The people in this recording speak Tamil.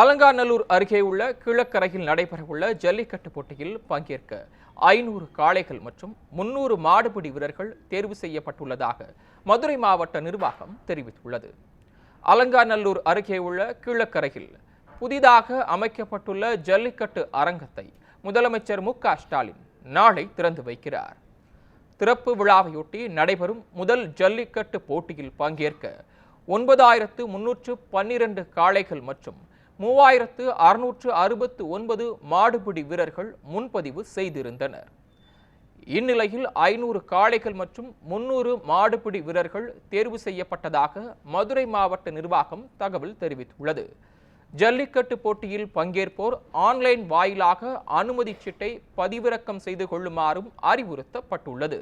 அலங்காநல்லூர் அருகே உள்ள கிழக்கரையில் நடைபெறவுள்ள ஜல்லிக்கட்டு போட்டியில் பங்கேற்க ஐநூறு காளைகள் மற்றும் முன்னூறு மாடுபிடி வீரர்கள் தேர்வு செய்யப்பட்டுள்ளதாக மதுரை மாவட்ட நிர்வாகம் தெரிவித்துள்ளது. அலங்காநல்லூர் அருகே உள்ள கிழக்கரையில் புதிதாக அமைக்கப்பட்டுள்ள ஜல்லிக்கட்டு அரங்கத்தை முதலமைச்சர் மு ஸ்டாலின் நாளை திறந்து வைக்கிறார். திறப்பு விழாவையொட்டி நடைபெறும் முதல் ஜல்லிக்கட்டு போட்டியில் பங்கேற்க ஒன்பதாயிரத்து முன்னூற்று பன்னிரண்டு காளைகள் மற்றும் மூவாயிரத்து அறுநூற்று அறுபத்து ஒன்பது மாடுபிடி வீரர்கள் முன்பதிவு செய்திருந்தனர். இந்நிலையில் ஐநூறு காளைகள் மற்றும் முன்னூறு மாடுபிடி வீரர்கள் தேர்வு செய்யப்பட்டதாக மதுரை மாவட்ட நிர்வாகம் தகவல் தெரிவித்துள்ளது. ஜல்லிக்கட்டு போட்டியில் பங்கேற்போர் ஆன்லைன் வாயிலாக அனுமதி சீட்டை பதிவிறக்கம் செய்து கொள்ளுமாறும் அறிவுறுத்தப்பட்டுள்ளது.